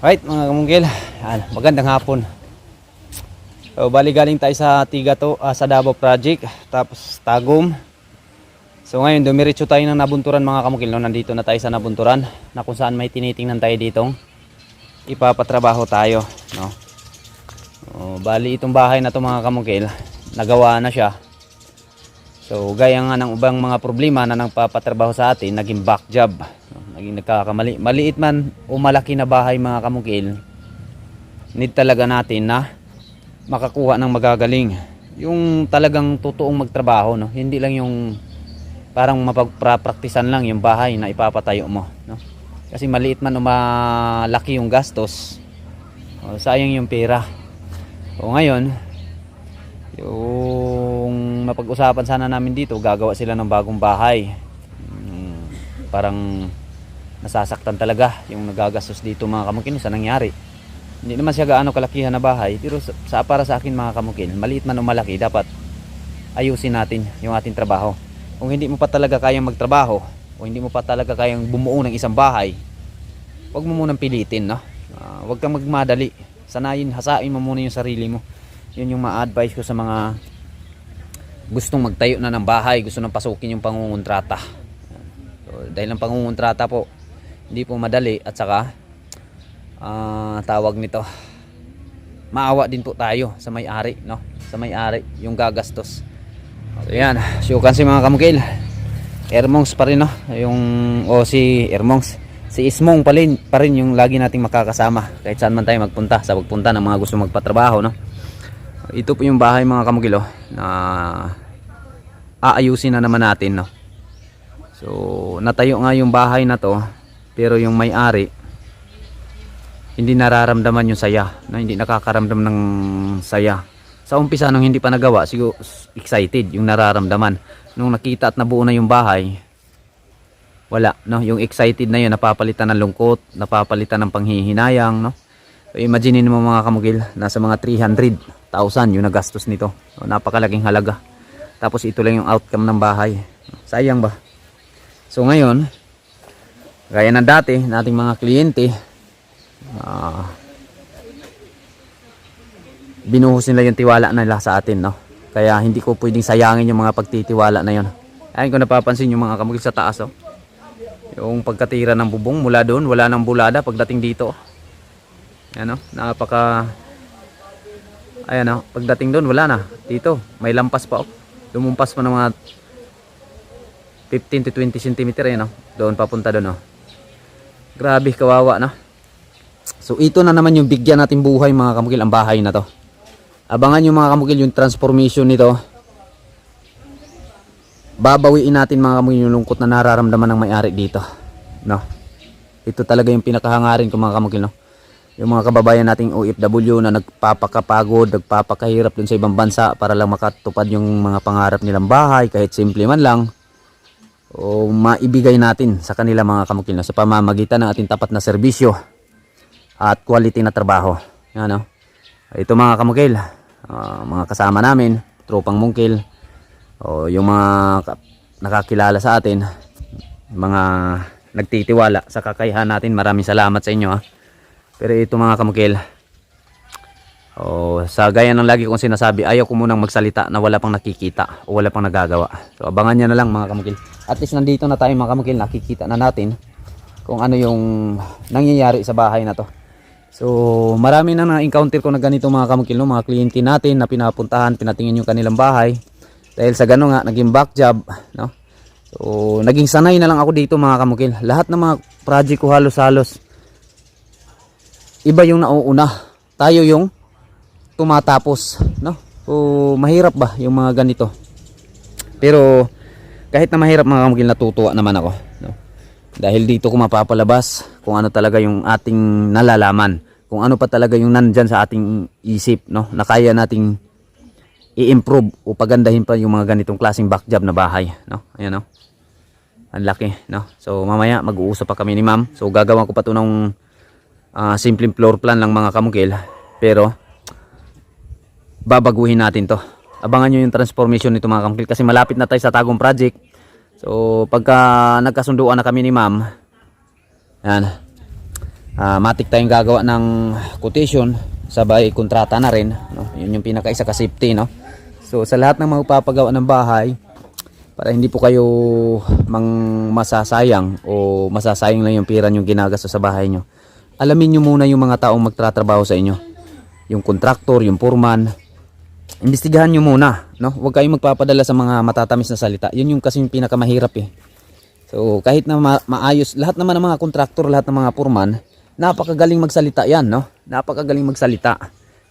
Right mga kamungkil, Yan, magandang hapon. So, bali galing tayo sa Tiga to, ah, sa Davao Project, tapos Tagum. So ngayon, dumiretso tayo ng nabunturan mga kamungkil. No? Nandito na tayo sa nabunturan, na kung saan may tinitingnan tayo ditong ipapatrabaho tayo. No? Oh, bali itong bahay na to mga kamungkil, nagawa na siya. So gaya nga ng ubang mga problema na nang papatrabaho sa atin, naging back job. Naging nagkakamali. Maliit man o malaki na bahay mga kamukil, need talaga natin na makakuha ng magagaling. Yung talagang totoong magtrabaho, no? Hindi lang yung parang mapagpraktisan lang yung bahay na ipapatayo mo, no? Kasi maliit man o malaki yung gastos, o, sayang yung pera. O ngayon, yung mapag-usapan sana namin dito, gagawa sila ng bagong bahay. Mm, parang nasasaktan talaga yung nagagastos dito mga kamukil sa nangyari. Hindi naman siya gaano kalakihan na bahay, pero sa, para sa akin mga kamukil, maliit man o malaki, dapat ayusin natin yung ating trabaho. Kung hindi mo pa talaga kayang magtrabaho, o hindi mo pa talaga kayang bumuo ng isang bahay, huwag mo munang pilitin, no? Ah, huwag kang magmadali. Sanayin, hasain mo muna yung sarili mo. Yun yung ma-advise ko sa mga gustong magtayo na ng bahay, gusto nang pasukin yung pangungontrata. So, dahil ang pangungontrata po, hindi po madali at saka ah, tawag nito maawa din po tayo sa may-ari, no? Sa may-ari, yung gagastos. So yan, syukan si mga kamukil. Ermongs pa rin, no? Yung, o si Ermongs. Si Ismong pa rin, pa rin yung lagi nating makakasama. Kahit saan man tayo magpunta, sa pagpunta ng mga gusto magpatrabaho, no? Ito po yung bahay mga kamukil, oh, na aayusin na naman natin, no? So, natayo nga yung bahay na to, pero yung may-ari, hindi nararamdaman yung saya, no? hindi nakakaramdam ng saya. Sa umpisa nung hindi pa nagawa, siguro excited yung nararamdaman. Nung nakita at nabuo na yung bahay, wala, no? Yung excited na yun, napapalitan ng lungkot, napapalitan ng panghihinayang, no? So, imagine mo mga kamugil, nasa mga 300,000 yung nagastos nito. So, napakalaking halaga. Tapos ito lang yung outcome ng bahay. Sayang ba? So ngayon, gaya ng dati, nating mga kliyente, ah, binuhos nila yung tiwala nila sa atin, no? Kaya hindi ko pwedeng sayangin yung mga pagtitiwala na yun. Ayun kung napapansin yung mga kamugil sa taas, oh. Yung pagkatira ng bubong mula doon, wala nang bulada pagdating dito. Ayan, oh, napaka Ayan, oh, pagdating doon wala na. Dito, may lampas pa, oh. Lumumpas pa ng mga 15 to 20 cm ayan, oh. Doon papunta doon, oh. Grabe, kawawa na. So ito na naman yung bigyan natin buhay mga kamukil ang bahay na to. Abangan yung mga kamukil yung transformation nito. Babawiin natin mga kamukil yung lungkot na nararamdaman ng may-ari dito. No. Ito talaga yung pinakahangarin ko mga kamukil no. Yung mga kababayan nating OFW na nagpapakapagod, nagpapakahirap dun sa ibang bansa para lang makatupad yung mga pangarap nilang bahay kahit simple man lang o maibigay natin sa kanila mga kamukil no, sa pamamagitan ng ating tapat na serbisyo at quality na trabaho. Yan, no? Ito mga kamukil, ah, mga kasama namin, tropang mungkil, o yung mga ka- nakakilala sa atin, mga nagtitiwala sa kakayahan natin. Maraming salamat sa inyo. Ha? Pero ito mga kamukil, o sa gaya ng lagi kong sinasabi, ayaw ko munang magsalita na wala pang nakikita o wala pang nagagawa. So abangan nyo na lang mga kamukil. At least nandito na tayo mga kamukil, nakikita na natin kung ano yung nangyayari sa bahay na to. So, marami na na-encounter ko na ganito mga kamukil, no? mga kliyente natin na pinapuntahan, pinatingin yung kanilang bahay. Dahil sa gano'n nga, naging back job, no? So, naging sanay na lang ako dito mga kamukil. Lahat ng mga project ko halos-halos, iba yung nauuna. Tayo yung tumatapos, no? So, mahirap ba yung mga ganito? Pero, kahit na mahirap mga kamukil, natutuwa naman ako, no? Dahil dito ko mapapalabas kung ano talaga yung ating nalalaman. Kung ano pa talaga yung nandyan sa ating isip, no? Na kaya nating i-improve o pagandahin pa yung mga ganitong klaseng back job na bahay, no? Ayan, no? Ang laki, no? So, mamaya mag-uusap pa kami ni ma'am. So, gagawa ko pa to ng ah, simpleng floor plan lang mga kamukil. Pero, babaguhin natin to. Abangan nyo yung transformation nito mga kamukil kasi malapit na tayo sa tagong project. So, pagka nagkasunduan na kami ni ma'am, yan, Ah, matik tayong gagawa ng quotation sabay kontrata na rin no? yun yung pinakaisa ka safety no so sa lahat ng mga papagawa ng bahay para hindi po kayo mang masasayang o masasayang lang yung pira yung ginagasto sa bahay nyo alamin nyo muna yung mga taong magtratrabaho sa inyo yung kontraktor, yung foreman imbestigahan nyo muna no? Huwag kayong magpapadala sa mga matatamis na salita. Yun yung kasi yung pinakamahirap eh. So kahit na ma- maayos lahat naman ng mga kontraktor lahat ng mga foreman napakagaling magsalita yan no? Napakagaling magsalita.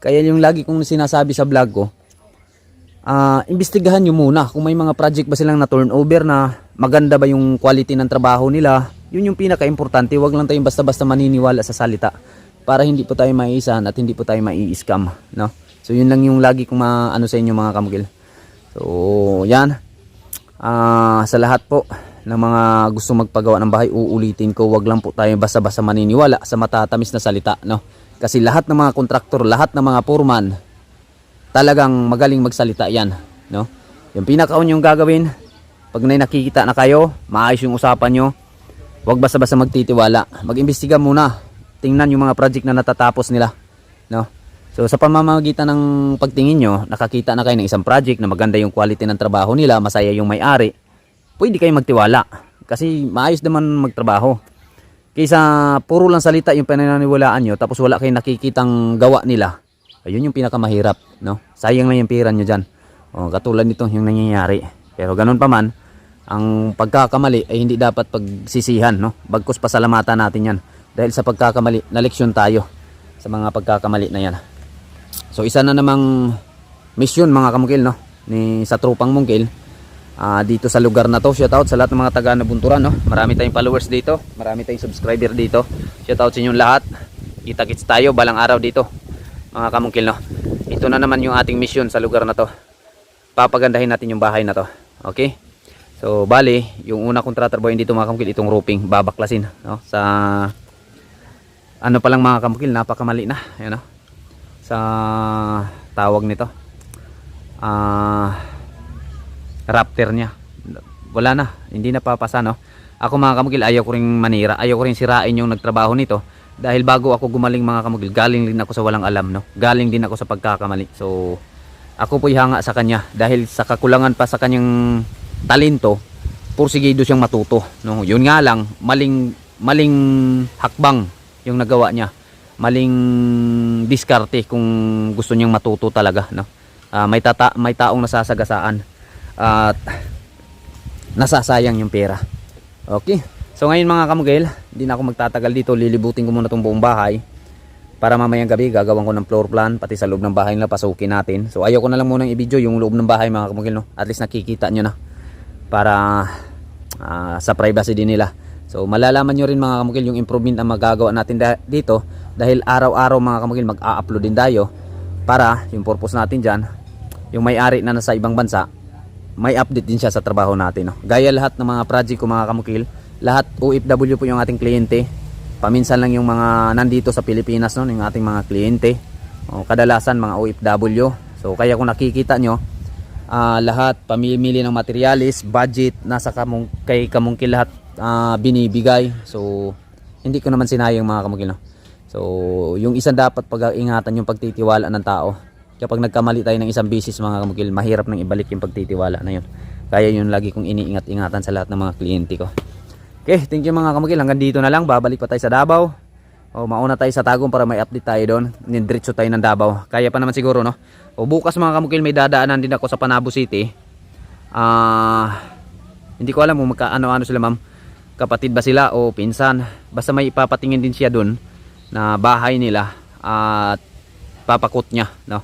Kaya yung lagi kong sinasabi sa vlog ko ah imbestigahan nyo muna. Kung may mga project ba silang na turnover na maganda ba yung quality ng trabaho nila yun yung pinaka-importante. Wag lang tayong basta-basta maniniwala sa salita para hindi po tayo maiisan at hindi po tayo mai-scam no so yun lang yung lagi kong maano sa inyo mga kamukil so yan Ah, sa lahat po ng mga gusto magpagawa ng bahay, uulitin ko, wag lang po tayo basta-basta maniniwala sa matatamis na salita, no? Kasi lahat ng mga kontraktor, lahat ng mga foreman, talagang magaling magsalita yan, no? Yung pinakaun yung gagawin, pag may nakikita na kayo, maayos yung usapan nyo, wag basta-basta magtitiwala. Mag-imbestiga muna. Tingnan yung mga project na natatapos nila, no? So sa pamamagitan ng pagtingin nyo, nakakita na kayo ng isang project na maganda yung quality ng trabaho nila, masaya yung may-ari, pwede kayo magtiwala. Kasi maayos naman magtrabaho. Kaysa puro lang salita yung pananiniwalaan nyo, tapos wala kayong nakikitang gawa nila. Ayun yung pinakamahirap, no? Sayang lang yung pira nyo dyan. O, katulad nito yung nangyayari. Pero ganun pa man, ang pagkakamali ay hindi dapat pagsisihan, no? Bagkus pasalamatan natin yan. Dahil sa pagkakamali, na leksyon tayo sa mga pagkakamali na yan. So isa na namang mission mga kamukil no ni sa tropang mungkil ah, dito sa lugar na to. Shout out sa lahat ng mga taga Nabunturan no. Marami tayong followers dito, marami tayong subscriber dito. Shout out sa inyong lahat. Kita-kits tayo balang araw dito. Mga kamungkil no. Ito na naman yung ating mission sa lugar na to. Papagandahin natin yung bahay na to. Okay? So bali, yung una kong tatrabahin dito mga kamukil itong roofing, babaklasin no sa ano pa lang mga kamukil, napakamali na. Ayun no sa tawag nito? Ah raptor niya. Wala na. Hindi na papasa no? Ako mga kamugil ayaw ko ring manira. Ayaw ko ring sirain yung nagtrabaho nito. Dahil bago ako gumaling mga kamugil galing din ako sa walang alam no? Galing din ako sa pagkakamali. So ako po'y hanga sa kanya. Dahil sa kakulangan pa sa kanyang talento pursigido siyang matuto no? Yun nga lang maling maling hakbang yung nagawa niya maling diskarte kung gusto niyang matuto talaga no? Ah, may tata may taong nasasagasaan at nasasayang yung pera. Okay. So ngayon mga kamugel hindi na ako magtatagal dito. Lilibutin ko muna tong buong bahay. Para mamayang gabi gagawan ko ng floor plan pati sa loob ng bahay nila pasukin natin. So ayaw ko na lang munang i-video yung loob ng bahay mga kamugel no? At least nakikita nyo na. Para ah, sa privacy din nila So malalaman nyo rin mga kamukil yung improvement na magagawa natin dito dahil araw-araw mga kamukil mag-a-upload din tayo para yung purpose natin dyan yung may-ari na nasa ibang bansa may update din siya sa trabaho natin. No? Gaya lahat ng mga project ko mga kamukil lahat OFW po yung ating kliyente paminsan lang yung mga nandito sa Pilipinas no, yung ating mga kliyente o, kadalasan mga OFW so kaya kung nakikita nyo ah, lahat pamimili ng materialis budget nasa kamung kay kamungkil lahat ah, binibigay so hindi ko naman sinayang mga kamungkil no so yung isa dapat pag-ingatan yung pagtitiwala ng tao kapag nagkamali tayo ng isang bisis mga kamungkil mahirap nang ibalik yung pagtitiwala na yun kaya yun lagi kong iniingat-ingatan sa lahat ng mga kliyente ko okay thank you mga kamungkil hanggang dito na lang babalik pa tayo sa Davao o mauna tayo sa Tagum para may update tayo doon. Nindritso tayo ng Davao. Kaya pa naman siguro no. O bukas mga kamukil may dadaanan din ako sa Panabo City. Ah hindi ko alam kung magkaano-ano sila ma'am. Kapatid ba sila o pinsan. Basta may ipapatingin din siya doon na bahay nila at papakot niya no.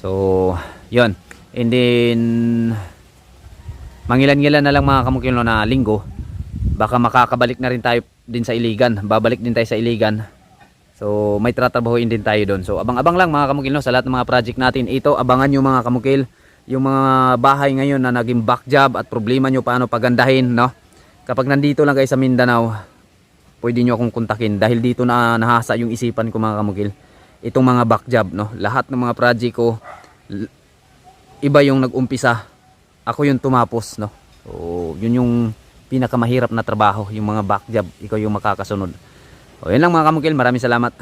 So, 'yon. And then mangilan-ngilan na lang mga kamukil no, na linggo baka makakabalik na rin tayo din sa Iligan. Babalik din tayo sa Iligan. So may tratrabahuin din tayo doon. So abang-abang lang mga kamukil no, sa lahat ng mga project natin. Ito abangan nyo mga kamukil yung mga bahay ngayon na naging back job at problema nyo paano pagandahin no. Kapag nandito lang kayo sa Mindanao, pwede nyo akong kontakin dahil dito na nahasa yung isipan ko mga kamukil. Itong mga back job no. Lahat ng mga project ko iba yung nag-umpisa. Ako yung tumapos no. So yun yung pinakamahirap na trabaho, yung mga back job, ikaw yung makakasunod. O yun lang mga kamukil, maraming salamat.